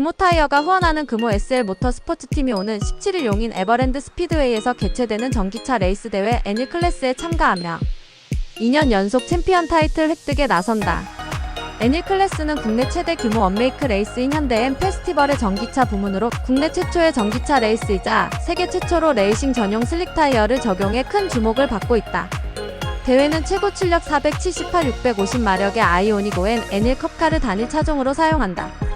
금호 타이어가 후원하는 금호 SL 모터 스포츠 팀이 오는 17일 용인 에버랜드 스피드웨이에서 개최되는 전기차 레이스 대회 애닐 클래스에 참가하며 2년 연속 챔피언 타이틀 획득에 나선다. 애닐 클래스는 국내 최대 규모 원메이크 레이스인 현대엠 페스티벌의 전기차 부문으로 국내 최초의 전기차 레이스이자 세계 최초로 레이싱 전용 슬릭 타이어를 적용해 큰 주목을 받고 있다. 대회는 최고 출력 478, 650마력의 아이오닉 ON 애닐 컵카를 단일 차종으로 사용한다.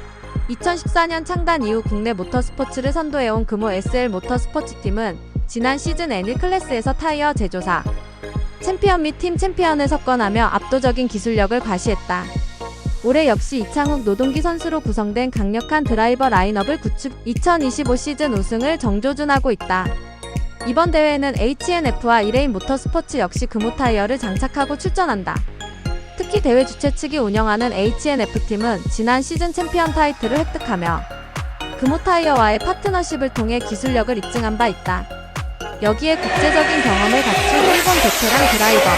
2014년 창단 이후 국내 모터스포츠를 선도해온 금호 SL 모터스포츠팀은 지난 시즌 애닐 클래스에서 타이어 제조사, 챔피언 및 팀 챔피언을 석권하며 압도적인 기술력을 과시했다. 올해 역시 이창욱 노동기 선수로 구성된 강력한 드라이버 라인업을 구축 2025 시즌 우승을 정조준하고 있다. 이번 대회에는 HNF와 이레인 모터스포츠 역시 금호 타이어를 장착하고 출전한다. 특히 대회 주최 측이 운영하는 HNF팀은 지난 시즌 챔피언 타이틀을 획득하며 금호 타이어와의 파트너십을 통해 기술력을 입증한 바 있다. 여기에 국제적인 경험을 갖춘 일본 베테랑 드라이버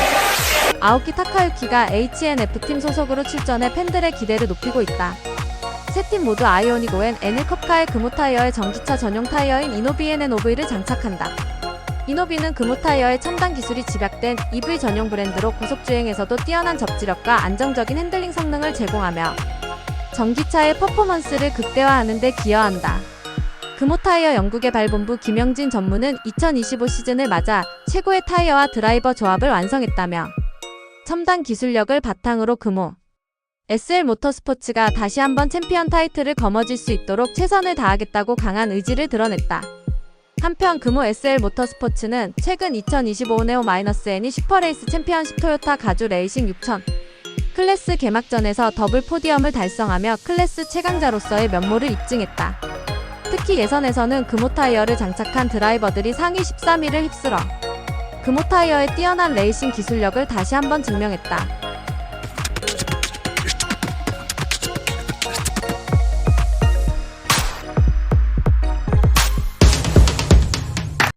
아오키 타카유키가 HNF팀 소속으로 출전해 팬들의 기대를 높이고 있다. 세 팀 모두 아이오닉 ON 애닐컵카의 금호 타이어의 전기차 전용 타이어인 이노비엔앤오브이를 장착한다. 이노비는 금호 타이어의 첨단 기술이 집약된 EV 전용 브랜드로 고속주행에서도 뛰어난 접지력과 안정적인 핸들링 성능을 제공하며 전기차의 퍼포먼스를 극대화하는 데 기여한다. 금호 타이어 연구개발본부 김영진 전무는 2025 시즌을 맞아 최고의 타이어와 드라이버 조합을 완성했다며 첨단 기술력을 바탕으로 금호 SL 모터스포츠가 다시 한번 챔피언 타이틀을 거머쥘 수 있도록 최선을 다하겠다고 강한 의지를 드러냈다. 한편 금호 SL 모터스포츠는 최근 2025 네오-N이 슈퍼레이스 챔피언십 토요타 가주 레이싱 6000 클래스 개막전에서 더블 포디엄을 달성하며 클래스 최강자로서의 면모를 입증했다. 특히 예선에서는 금호 타이어를 장착한 드라이버들이 상위 13위를 휩쓸어 금호 타이어의 뛰어난 레이싱 기술력을 다시 한번 증명했다.